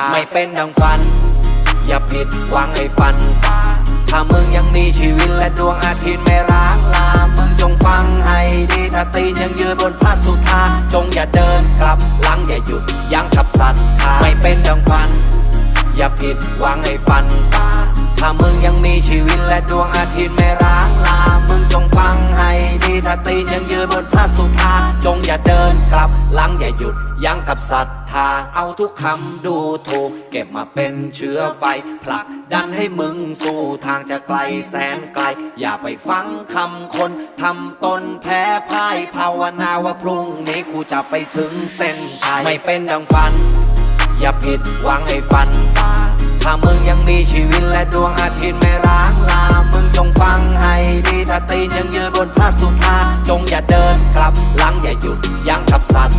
า ไม่เป็นดังฝัน อย่าผิดหวังไอ้ฝันฟ้าถ้ามึงยังมีชีวิตและดวงอาทิตย์ไม่ร้างลา มึงจงฟังให้ดีถ้าตีนยังยืนบนพระสุธา จงอย่าเดินกลับหลังอย่าหยุดยั้งกับศรัทธาไม่เป็นดังฝัน อย่าผิดหวังไอ้ฝันฟ้าถ้ามึงยังมีชีวิตและดวงอาทิตย์ไม่ร้างลามึง ตีนยังยืนบนพระสุธาจงอย่าเดินกลับหลังอย่าหยุดยั้งกับศรัทธา เอาทุกคำดูถูก เก็บมาเป็นเชื้อไฟผลักดันให้มึงสู่ทางจะไกลแสนไกล อย่าไปฟังคำคนทำตนแพ้พ่ายภาวนาว่าพรุ่งนี้กูจะไปถึงเส้นชัยไม่เป็นดังฝัน อย่าผิดหวังให้ฝันฟ้าถ้ามึงยังมีชีวิตและดวงอาทิตย์ไม่ร้างลา ตีนยังยืนบนพระสุธาจงอย่าเดินกลับหลังอย่าหยุดยั้งกับสัตว์